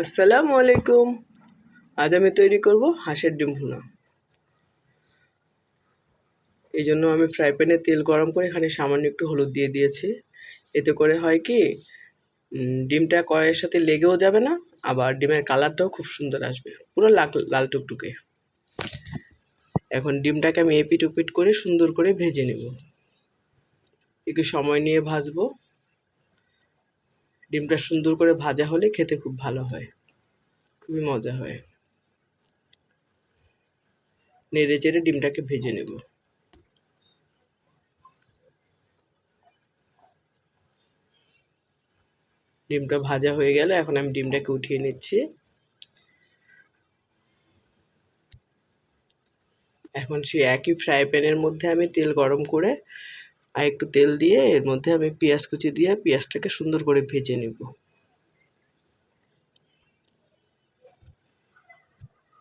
আসসালামু আলাইকুম। আজ আমি তৈরি করব হাঁসের ডিম ভুনা। এই জন্য আমি ফ্রাই প্যানে তেল গরম করে এখানে সামান্য একটু হলুদ দিয়ে দিয়েছি। এতে করে হয় কি ডিমটা কড়াইয়ের সাথে লেগেও যাবে না, আবার ডিমের কালারটাও খুব সুন্দর আসবে। পুরো লাল লাল টুকটুকে। এখন ডিমটাকে আমি এপিট উপিট করে সুন্দর করে ভেজে নেব। একটু সময় নিয়ে ভাজবো। ডিমটা সুন্দর করে ভাজা হলে খেতে খুব ভালো হয়। খুবই মজা হয়। নেড়ে চেড়ে ডিমটাকে ভেজে নেব। ডিমটা ভাজা হয়ে গেলে, এখন আমি ডিমটাকে উঠিয়ে নিচ্ছি। এখন সেই একই ফ্রাই প্যানের মধ্যে আমি তেল গরম করে আর একটু তেল দিয়ে এর মধ্যে আমি পেঁয়াজ কুচি দিয়ে পেঁয়াজটাকে সুন্দর করে ভেজে নেব।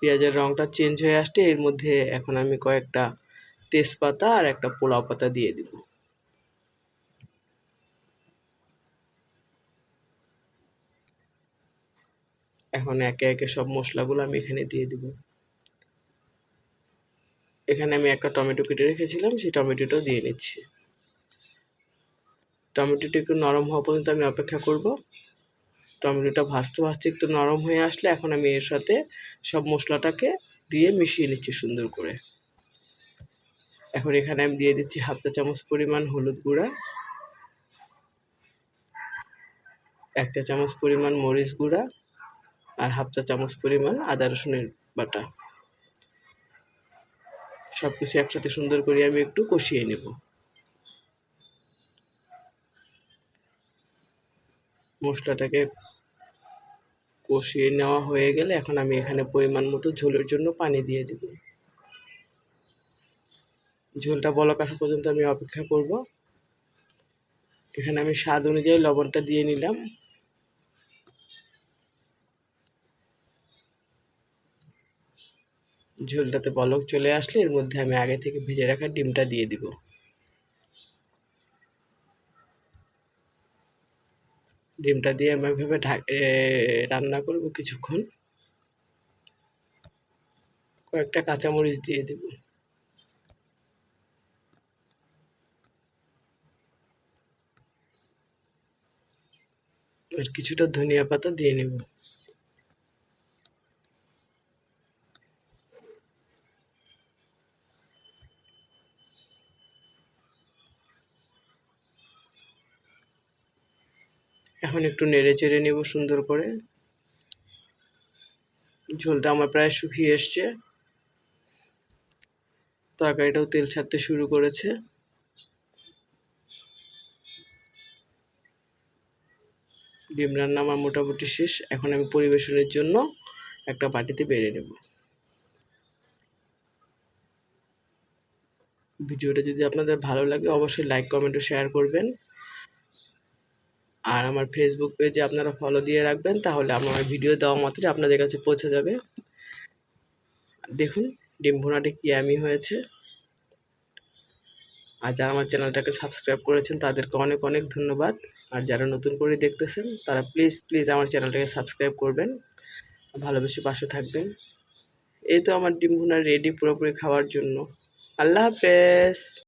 পেঁয়াজের রঙটা চেঞ্জ হয়ে আসছে, এর মধ্যে এখন আমি কয়েকটা তেজপাতা আর একটা পোলাও পাতা দিয়ে দিব। এখন একে একে সব মশলাগুলো আমি এখানে দিয়ে দিব। এখানে আমি একটা টমেটো কেটে রেখেছিলাম, সেই টমেটোটাও দিয়ে নিচ্ছি। টমেটোটা একটু নরম হওয়া পর্যন্ত আমি অপেক্ষা করব। টমেটোটা ভাজতে ভাজতে একটু নরম হয়ে আসলে এখন আমি এর সাথে সব মশলাটাকে দিয়ে মিশিয়ে নিচ্ছি সুন্দর করে। এখন এখানে আমি দিয়ে দিচ্ছি হাফ চা চামচ পরিমাণ হলুদ গুঁড়া, এক চা চামচ পরিমাণ মরিচ গুঁড়া আর হাফ চা চামচ পরিমাণ আদা রসুনের বাটা। সব কিছু একসাথে সুন্দর করে আমি একটু কষিয়ে নেব। মশলাটাকে কষিয়ে নেওয়া হয়ে গেলে এখন আমি এখানে পরিমাণ মতো ঝোলের জন্য পানি দিয়ে দেব। ঝোলটা বলক আসা পর্যন্ত আমি অপেক্ষা করব। এখানে আমি স্বাদ অনুযায়ী লবণটা দিয়ে নিলাম। ঝোলটাতে বলক চলে আসলে এর মধ্যে আমি আগে থেকে ভেজে রাখা ডিমটা দিয়ে দিব। ডিমটা দিয়ে আমি এভাবে রান্না করব কিছুক্ষণ। কয়েকটা কাঁচামরিচ দিয়ে দেব। আর কিছুটা ধনিয়া পাতা দিয়ে নেব। এখন একটু নেড়ে চেড়ে নেব সুন্দর করে। ঝোলটা আমার প্রায় শুকিয়ে এসছে। তরকারিটাও তেল ছাড়তে শুরু করেছে। ডিম রান্না আমার মোটামুটি শেষ। এখন আমি পরিবেশনের জন্য একটা বাটিতে বেড়ে নেব। ভিডিওটা যদি আপনাদের ভালো লাগে, অবশ্যই লাইক কমেন্ট ও শেয়ার করবেন। আর আমার ফেসবুক পেজে আপনারা ফলো দিয়ে রাখবেন, তাহলে আমার ভিডিও দেওয়া মাত্রই আপনাদের কাছে পৌঁছে যাবে। দেখুন ডিম ভুনাটি কি আমি হয়েছে। আর যারা আমার চ্যানেলটাকে সাবস্ক্রাইব করেছেন, তাদেরকে অনেক অনেক ধন্যবাদ। আর যারা নতুন করে দেখতেছেন, তারা প্লিজ প্লিজ আমার চ্যানেলটাকে সাবস্ক্রাইব করবেন। ভালোবেসে পাশে থাকবেন। এই তো আমার ডিম রেডি পুরোপুরি খাওয়ার জন্য। আল্লাহ হাফেজ!